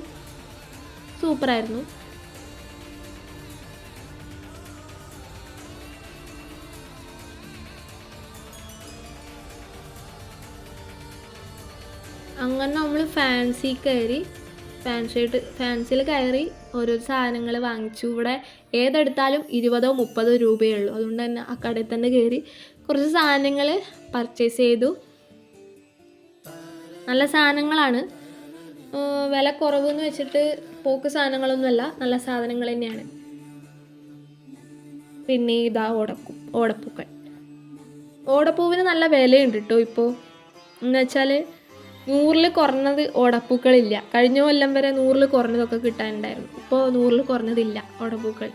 സൂപ്പറായിരുന്നു. അങ്ങനെ നമ്മൾ ഫാൻസി കയറി ഫാൻസിയിട്ട് ഫാൻസിയിൽ കയറി ഓരോ സാധനങ്ങൾ വാങ്ങിച്ചു. ഇവിടെ ഏതെടുത്താലും ഇരുപതോ മുപ്പതോ രൂപയേ ഉള്ളൂ. അതുകൊണ്ട് തന്നെ ആ കടയിൽ തന്നെ കയറി കുറച്ച് സാധനങ്ങൾ പർച്ചേസ് ചെയ്തു. നല്ല സാധനങ്ങളാണ്. വില കുറവെന്ന് വെച്ചിട്ട് പോക്ക് സാധനങ്ങളൊന്നുമല്ല നല്ല സാധനങ്ങൾ തന്നെയാണ്. പിന്നെ ഇതാ ഓടപ്പൂ ഓടപ്പൂക്കൾ. ഓടപ്പൂവിന് നല്ല വിലയുണ്ട് കേട്ടോ ഇപ്പോൾ എന്ന് വെച്ചാൽ നൂറിൽ കുറഞ്ഞത് ഓടപ്പൂക്കളില്ല. കഴിഞ്ഞ കൊല്ലം വരെ നൂറിൽ കുറഞ്ഞതൊക്കെ കിട്ടാനുണ്ടായിരുന്നു. ഇപ്പോൾ നൂറിൽ കുറഞ്ഞതില്ല ഓടപ്പൂക്കൾ.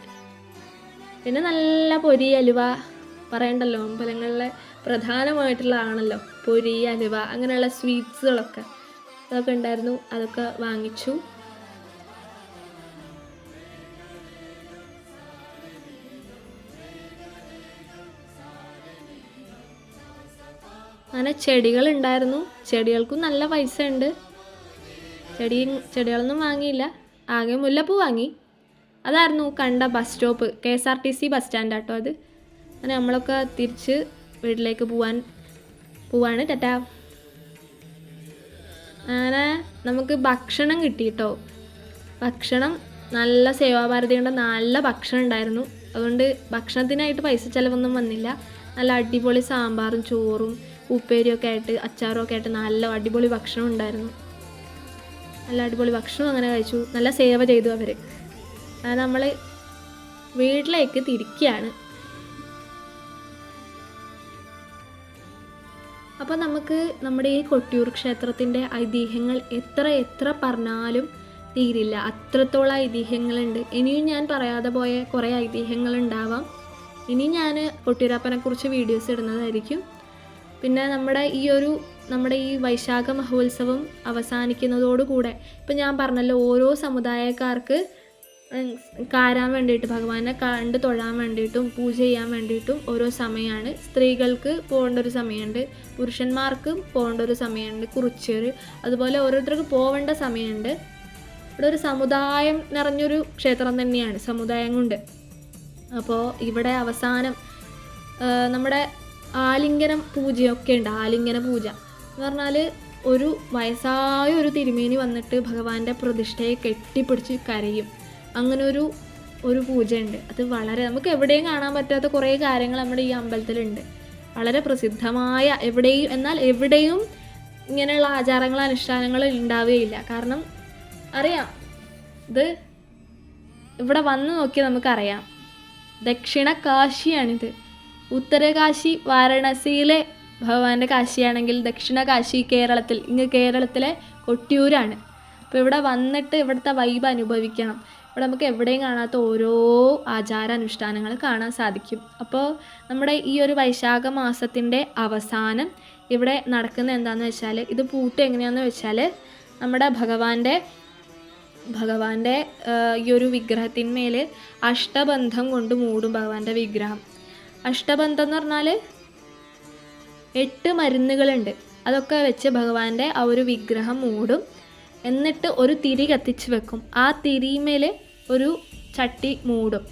പിന്നെ നല്ല പൊരി അലുവ പറയണ്ടല്ലോ? അമ്പലങ്ങളിലെ പ്രധാനമായിട്ടുള്ളതാണല്ലോ പൊരി അലുവ അങ്ങനെയുള്ള സ്വീറ്റ്സുകളൊക്കെ അതൊക്കെ ഉണ്ടായിരുന്നു. അതൊക്കെ വാങ്ങിച്ചു. അങ്ങനെ ചെടികൾ ഉണ്ടായിരുന്നു ചെടികൾക്കും നല്ല പൈസ ഉണ്ട് ചെടി ചെടികളൊന്നും വാങ്ങിയില്ല. ആകെ മുല്ലപ്പൂ വാങ്ങി. അതായിരുന്നു കണ്ട bus stop K S R T C bus stand auto അത്. അങ്ങനെ നമ്മളൊക്കെ തിരിച്ച് വീട്ടിലേക്ക് പോവാൻ പോവാണ്. ടാറ്റാ. അങ്ങനെ നമുക്ക് ഭക്ഷണം കിട്ടി കേട്ടോ ഭക്ഷണം നല്ല സേവാഭാരതിയുടെ നല്ല ഭക്ഷണം ഉണ്ടായിരുന്നു. അതുകൊണ്ട് ഭക്ഷണത്തിനായിട്ട് പൈസ ചിലവൊന്നും വന്നില്ല. നല്ല അടിപൊളി സാമ്പാറും ചോറും ഉപ്പേരിയൊക്കെ ആയിട്ട് അച്ചാറൊക്കെ ആയിട്ട് നല്ല അടിപൊളി ഭക്ഷണം ഉണ്ടായിരുന്നു. നല്ല അടിപൊളി ഭക്ഷണം അങ്ങനെ കഴിച്ചു. നല്ല സേവ ചെയ്തു അവർ നമ്മൾ വീട്ടിലേക്ക് തിരിക്കുകയാണ്. അപ്പോൾ നമുക്ക് നമ്മുടെ ഈ കൊട്ടിയൂർ ക്ഷേത്രത്തിന്റെ ഐതിഹ്യങ്ങൾ എത്ര എത്ര പറഞ്ഞാലും തീരില്ല. അത്രത്തോളം ഐതിഹ്യങ്ങളുണ്ട്. ഇനിയും ഞാൻ പറയാതെ പോയ കുറേ ഐതിഹ്യങ്ങളുണ്ടാവാം. ഇനി ഞാൻ കൊട്ടിയൂരപ്പനെക്കുറിച്ച് വീഡിയോസ് ഇടുന്നതായിരിക്കും. പിന്നെ നമ്മുടെ ഈ ഒരു നമ്മുടെ ഈ വൈശാഖ മഹോത്സവം അവസാനിക്കുന്നതോടുകൂടെ ഇപ്പം ഞാൻ പറഞ്ഞല്ലോ ഓരോ സമുദായക്കാർക്ക് കാരാൻ വേണ്ടിയിട്ട് ഭഗവാനെ കണ്ട് തൊഴാൻ വേണ്ടിയിട്ടും പൂജ ചെയ്യാൻ വേണ്ടിയിട്ടും ഓരോ സമയമാണ്. സ്ത്രീകൾക്ക് പോകേണ്ട ഒരു സമയമുണ്ട് പുരുഷന്മാർക്കും പോകേണ്ട ഒരു സമയമുണ്ട് കുറിച്ചേർ അതുപോലെ ഓരോരുത്തർക്ക് പോവേണ്ട സമയമുണ്ട്. ഇവിടെ ഒരു സമുദായം നിറഞ്ഞൊരു ക്ഷേത്രം തന്നെയാണ് സമുദായം കൊണ്ട്. അപ്പോൾ ഇവിടെ അവസാനം നമ്മുടെ ആലിംഗനം പൂജയൊക്കെ ഉണ്ട് ആലിംഗന പൂജ. എന്ന് പറഞ്ഞാൽ ഒരു വയസ്സായ ഒരു തിരുമേനി വന്നിട്ട് ഭഗവാന്റെ പ്രതിഷ്ഠയെ കെട്ടിപ്പിടിച്ച് കരയും. അങ്ങനെ ഒരു ഒരു പൂജയുണ്ട്. അത് വളരെ നമുക്ക് എവിടെയും കാണാൻ പറ്റാത്ത കുറേ കാര്യങ്ങൾ നമ്മുടെ ഈ അമ്പലത്തിലുണ്ട്. വളരെ പ്രസിദ്ധമായ എവിടെയും എന്നാൽ എവിടെയും ഇങ്ങനെയുള്ള ആചാരങ്ങൾ അനുഷ്ഠാനങ്ങൾ ഉണ്ടാവുകയില്ല. കാരണം അറിയാം. ഇത് ഇവിടെ വന്ന് നോക്കിയാൽ നമുക്കറിയാം. ദക്ഷിണ കാശിയാണിത് ഉത്തരകാശി വാരണസിയിലെ ഭഗവാന്റെ കാശിയാണെങ്കിൽ ദക്ഷിണ കാശി കേരളത്തിൽ ഇങ്ങ് കേരളത്തിലെ കൊട്ടിയൂരാണ്. അപ്പോൾ ഇവിടെ വന്നിട്ട് ഇവിടുത്തെ വൈബ് അനുഭവിക്കണം. ഇവിടെ നമുക്ക് എവിടെയും കാണാത്ത ഓരോ ആചാരാനുഷ്ഠാനങ്ങൾ കാണാൻ സാധിക്കും. അപ്പോൾ നമ്മുടെ ഈ ഒരു വൈശാഖ മാസത്തിന്റെ അവസാനം ഇവിടെ നടക്കുന്ന എന്താണെന്ന് വെച്ചാൽ ഇത് പൂട്ട് എങ്ങനെയാണെന്ന് വെച്ചാൽ നമ്മുടെ ഭഗവാന്റെ ഭഗവാന്റെ ഈ ഒരു വിഗ്രഹത്തിന്മേൽ അഷ്ടബന്ധം കൊണ്ട് മൂടും ഭഗവാന്റെ വിഗ്രഹം. അഷ്ടബന്ധം എന്ന് പറഞ്ഞാൽ എട്ട് മരുന്നുകളുണ്ട്. അതൊക്കെ വെച്ച് ഭഗവാന്റെ ആ ഒരു വിഗ്രഹം മൂടും. എന്നിട്ട് ഒരു തിരി കത്തിച്ച് വെക്കും. ആ തിരിമേൽ ഒരു ചട്ടി മൂടും.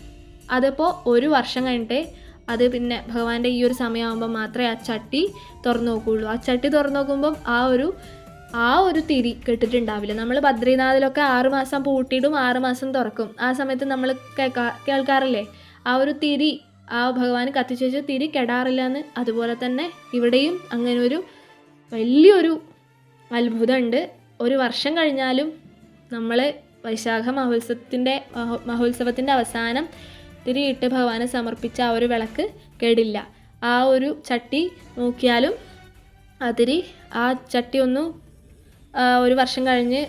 അതിപ്പോൾ ഒരു വർഷം കഴിഞ്ഞിട്ട് അത് പിന്നെ ഭഗവാന്റെ ഈ ഒരു സമയമാകുമ്പോൾ മാത്രമേ ആ ചട്ടി തുറന്നു നോക്കുകയുള്ളൂ ആ ചട്ടി തുറന്നു നോക്കുമ്പം ആ ഒരു ആ ഒരു തിരി കെട്ടിട്ടുണ്ടാവില്ല. നമ്മൾ ബദ്രീനാഥിലൊക്കെ ആറുമാസം പൂട്ടിയിടും ആറുമാസം തുറക്കും. ആ സമയത്ത് നമ്മൾ കേൾക്കാ കേൾക്കാറില്ലേ? ആ ഒരു തിരി ആ ഭഗവാൻ കത്തിച്ചു തിരി കെടാറില്ല എന്ന് അതുപോലെ തന്നെ ഇവിടെയും അങ്ങനെ ഒരു വലിയൊരു അത്ഭുതമുണ്ട്. ഒരു വർഷം കഴിഞ്ഞാലും നമ്മൾ വൈശാഖ മഹോത്സവത്തിന്റെ മഹോ മഹോത്സവത്തിന്റെ അവസാനം തിരിയിട്ട് ഭഗവാനെ സമർപ്പിച്ച ആ ഒരു വിളക്ക് കേടില്ല. ആ ഒരു ചട്ടി നോക്കിയാലും അതിരി ആ ചട്ടി ഒന്ന് ഒരു വർഷം കഴിഞ്ഞ്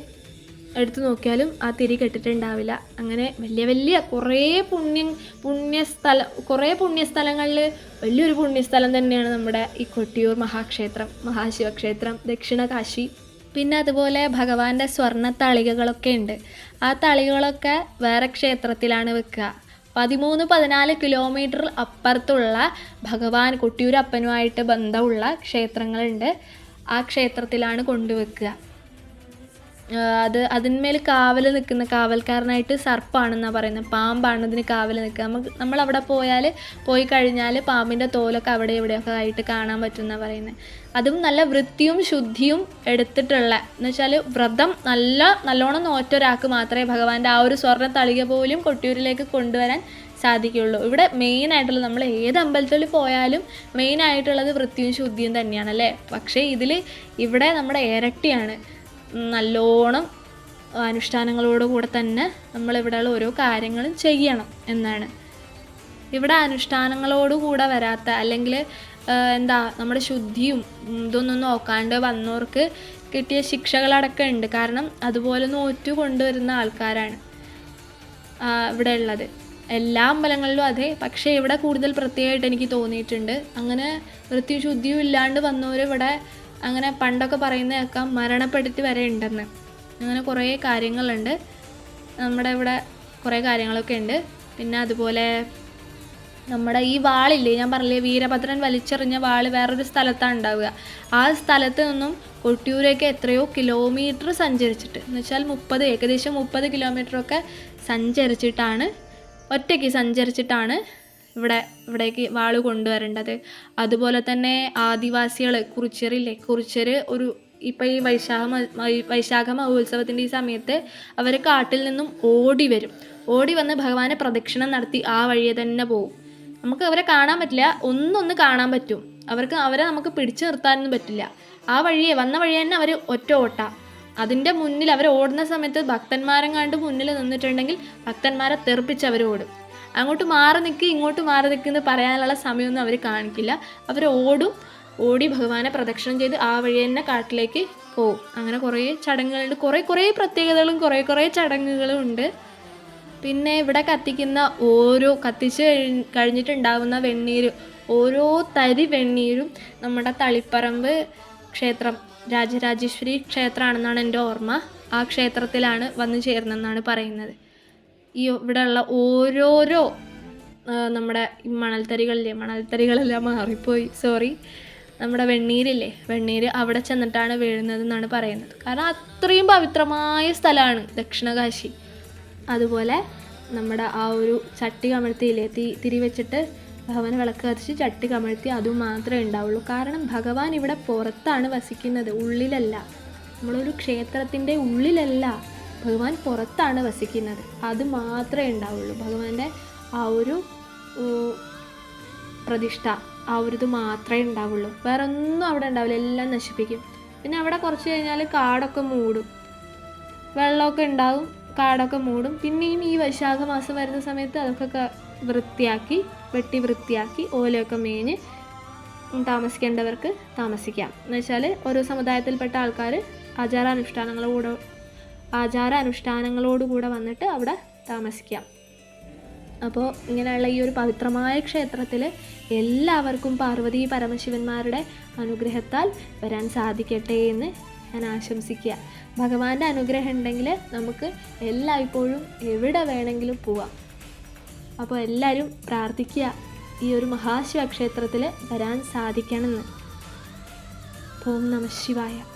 എടുത്തു നോക്കിയാലും ആ തിരി കെട്ടിട്ടുണ്ടാവില്ല. അങ്ങനെ വലിയ വലിയ കുറേ പുണ്യം പുണ്യസ്ഥലം കുറേ പുണ്യസ്ഥലങ്ങളിൽ വലിയൊരു പുണ്യസ്ഥലം തന്നെയാണ് നമ്മുടെ ഈ കൊട്ടിയൂർ മഹാക്ഷേത്രം മഹാശിവക്ഷേത്രം ദക്ഷിണ കാശി പിന്നെ അതുപോലെ ഭഗവാന്റെ സ്വർണ തളികകളൊക്കെ ഉണ്ട്. ആ തളികകളൊക്കെ വേറെ ക്ഷേത്രത്തിലാണ് വെക്കുക. പതിമൂന്ന് പതിനാല് കിലോമീറ്റർ അപ്പുറത്തുള്ള ഭഗവാൻ കൊട്ടിയൂരപ്പനുമായിട്ട് ബന്ധമുള്ള ക്ഷേത്രങ്ങളുണ്ട്. ആ ക്ഷേത്രത്തിലാണ് കൊണ്ടുവെക്കുക അത് അതിന്മേൽ കാവൽ നിൽക്കുന്ന കാവൽക്കാരനായിട്ട് സർപ്പാണെന്നാണ് പറയുന്നത് പാമ്പാണ് ഇതിന് കാവൽ നിൽക്കുക നമുക്ക് നമ്മൾ അവിടെ പോയാൽ പോയി കഴിഞ്ഞാൽ പാമ്പിന്റെ തോലൊക്കെ അവിടെ ഇവിടെയൊക്കെ ആയിട്ട് കാണാൻ പറ്റുമെന്നാണ് പറയുന്നത് അതും നല്ല വൃത്തിയും ശുദ്ധിയും എടുത്തിട്ടുള്ള എന്ന് വെച്ചാൽ വ്രതം നല്ല നല്ലോണം നോറ്റൊരാൾക്ക് മാത്രമേ ഭഗവാന്റെ ആ ഒരു സ്വർണ തളിക പോലും കൊട്ടിയൂരിലേക്ക് കൊണ്ടുവരാൻ സാധിക്കുകയുള്ളൂ ഇവിടെ മെയിൻ ആയിട്ടുള്ളത് നമ്മൾ ഏത് അമ്പലത്തിൽ പോയാലും മെയിൻ ആയിട്ടുള്ളത് വൃത്തിയും ശുദ്ധിയും തന്നെയാണ് അല്ലേ പക്ഷേ ഇതിൽ ഇവിടെ നമ്മുടെ ഇരട്ടിയാണ് നല്ലോണം അനുഷ്ഠാനങ്ങളോടുകൂടെ തന്നെ നമ്മളിവിടെയുള്ള ഓരോ കാര്യങ്ങളും ചെയ്യണം എന്നാണ്. ഇവിടെ അനുഷ്ഠാനങ്ങളോടുകൂടെ വരാത്ത അല്ലെങ്കിൽ എന്താ നമ്മുടെ ശുദ്ധിയും ഇതൊന്നും നോക്കാണ്ട് വന്നവർക്ക് കിട്ടിയ ശിക്ഷകളടക്കം ഉണ്ട്. കാരണം അതുപോലെ നോറ്റു കൊണ്ടുവരുന്ന ആൾക്കാരാണ് ഇവിടെ ഉള്ളത്. എല്ലാ അമ്പലങ്ങളിലും അതെ. പക്ഷേ ഇവിടെ കൂടുതൽ പ്രത്യേകമായിട്ട് എനിക്ക് തോന്നിയിട്ടുണ്ട്. അങ്ങനെ വൃത്തിയും ശുദ്ധിയും ഇല്ലാണ്ട് വന്നവർ ഇവിടെ അങ്ങനെ പണ്ടൊക്കെ പറയുന്ന കേൾക്കാം വരെ ഉണ്ടെന്ന്. അങ്ങനെ കുറേ കാര്യങ്ങളുണ്ട്. നമ്മുടെ ഇവിടെ കുറേ കാര്യങ്ങളൊക്കെ ഉണ്ട്. പിന്നെ അതുപോലെ നമ്മുടെ ഈ വാളില്ലേ ഞാൻ പറഞ്ഞില്ലേ വീരഭദ്രൻ വലിച്ചെറിഞ്ഞ വാൾ വേറൊരു സ്ഥലത്താണ് ഉണ്ടാവുക. ആ സ്ഥലത്ത് നിന്നും കൊട്ടിയൂരേക്ക് എത്രയോ കിലോമീറ്റർ സഞ്ചരിച്ചിട്ട് എന്ന് വെച്ചാൽ മുപ്പത് ഏകദേശം മുപ്പത് കിലോമീറ്ററൊക്കെ സഞ്ചരിച്ചിട്ടാണ് ഒറ്റയ്ക്ക് സഞ്ചരിച്ചിട്ടാണ് ഇവിടെ ഇവിടേക്ക് വാൾ കൊണ്ടുവരേണ്ടത്. അതുപോലെ തന്നെ ആദിവാസികൾ കുറിച്യറില്ലേ കുറിച്യർ ഒരു ഇപ്പം ഈ വൈശാഖ വൈശാഖ മഹോത്സവത്തിന്റെ ഈ സമയത്ത് അവർ കാട്ടിൽ നിന്നും ഓടി വരും. ഓടി വന്ന് ഭഗവാനെ പ്രദക്ഷിണം നടത്തി ആ വഴിയെ തന്നെ പോകും നമുക്ക് അവരെ കാണാൻ പറ്റില്ല. ഒന്നൊന്ന് കാണാൻ പറ്റും. അവർക്ക് അവരെ നമുക്ക് പിടിച്ചു നിർത്താനൊന്നും പറ്റില്ല. ആ വഴിയെ വന്ന വഴി തന്നെ അവർ ഒറ്റ ഓട്ട. അതിന്റെ മുന്നിൽ അവർ ഓടുന്ന സമയത്ത് ഭക്തന്മാരെങ്ങാണ്ട് മുന്നിൽ നിന്നിട്ടുണ്ടെങ്കിൽ ഭക്തന്മാരെ തെറിപ്പിച്ച് അവർ ഓടും അങ്ങോട്ട് മാറി നിൽക്കുക ഇങ്ങോട്ട് മാറി നിൽക്കുന്ന പറയാനുള്ള സമയമൊന്നും അവർ കാണിക്കില്ല. അവർ ഓടും ഓടി ഭഗവാനെ പ്രദക്ഷിണം ചെയ്ത് ആ വഴി തന്നെ കാട്ടിലേക്ക് പോവും. അങ്ങനെ കുറേ ചടങ്ങുകളുണ്ട് കുറേ കുറേ പ്രത്യേകതകളും കുറേ കുറേ ചടങ്ങുകളും ഉണ്ട്. പിന്നെ ഇവിടെ കത്തിക്കുന്ന ഓരോ കത്തിച്ച് കഴി കഴിഞ്ഞിട്ടുണ്ടാവുന്ന വെണ്ണീര് ഓരോ തരി വെണ്ണീരും നമ്മുടെ തളിപ്പറമ്പ് ക്ഷേത്രം രാജരാജേശ്വരി ക്ഷേത്രമാണെന്നാണ് എന്റെ ഓർമ്മ. ആ ക്ഷേത്രത്തിലാണ് വന്നു ചേർന്നെന്നാണ് പറയുന്നത്. ഈ ഇവിടെയുള്ള ഓരോരോ നമ്മുടെ മണൽത്തരികളില്ലേ മണൽത്തരികളെല്ലാം മാറിപ്പോയി. സോറി നമ്മുടെ വെണ്ണീരില്ലേ വെണ്ണീര് അവിടെ ചെന്നിട്ടാണ് വീഴുന്നത് എന്നാണ് പറയുന്നത്. കാരണം അത്രയും പവിത്രമായ സ്ഥലമാണ് ദക്ഷിണകാശി. അതുപോലെ നമ്മുടെ ആ ഒരു ചട്ടി കമഴ്ത്തിയില്ലേ തീ തിരി വെച്ചിട്ട് ഭവന വിളക്ക് കത്തിച്ച് ചട്ടി കമഴ്ത്തി അതും മാത്രമേ ഉണ്ടാവുള്ളൂ. കാരണം ഭഗവാൻ ഇവിടെ പുറത്താണ് വസിക്കുന്നത് ഉള്ളിലല്ല. നമ്മളൊരു ക്ഷേത്രത്തിന്റെ ഉള്ളിലല്ല. ഭഗവാൻ പുറത്താണ് വസിക്കുന്നത്. അത് മാത്രമേ ഉണ്ടാവുള്ളൂ. ഭഗവാന്റെ ആ ഒരു പ്രതിഷ്ഠ ആ ഒരു ഇത് മാത്രമേ ഉണ്ടാവുള്ളൂ. വേറെ ഒന്നും അവിടെ ഉണ്ടാവില്ല. എല്ലാം നശിപ്പിക്കും. പിന്നെ അവിടെ കുറച്ച് കഴിഞ്ഞാൽ കാടൊക്കെ മൂടും. വെള്ളമൊക്കെ ഉണ്ടാവും കാടൊക്കെ മൂടും. പിന്നെയും ഈ വൈശാഖ മാസം വരുന്ന സമയത്ത് അതൊക്കെ വൃത്തിയാക്കി വെട്ടി വൃത്തിയാക്കി ഓലയൊക്കെ മേഞ്ഞ് താമസിക്കേണ്ടവർക്ക് താമസിക്കാം. എന്ന് വെച്ചാൽ ഓരോ സമുദായത്തിൽപ്പെട്ട ആൾക്കാർ ആചാരാനുഷ്ഠാനങ്ങളോട് ആചാരാനുഷ്ഠാനങ്ങളോടുകൂടെ വന്നിട്ട് അവിടെ താമസിക്കാം. അപ്പോൾ ഇങ്ങനെയുള്ള ഈ ഒരു പവിത്രമായ ക്ഷേത്രത്തിൽ എല്ലാവർക്കും പാർവതി പരമശിവന്മാരുടെ അനുഗ്രഹത്താൽ വരാൻ സാധിക്കട്ടെ എന്ന് ഞാൻ ആശംസിക്കുക ഭഗവാന്റെ അനുഗ്രഹം ഉണ്ടെങ്കിൽ നമുക്ക് എല്ലായ്പ്പോഴും എവിടെ വേണമെങ്കിലും പോവാം. അപ്പോൾ എല്ലാവരും പ്രാർത്ഥിക്കുക ഈ ഒരു മഹാശിവക്ഷേത്രത്തിൽ വരാൻ സാധിക്കണമെന്ന്. ഓം നമ ശിവായ.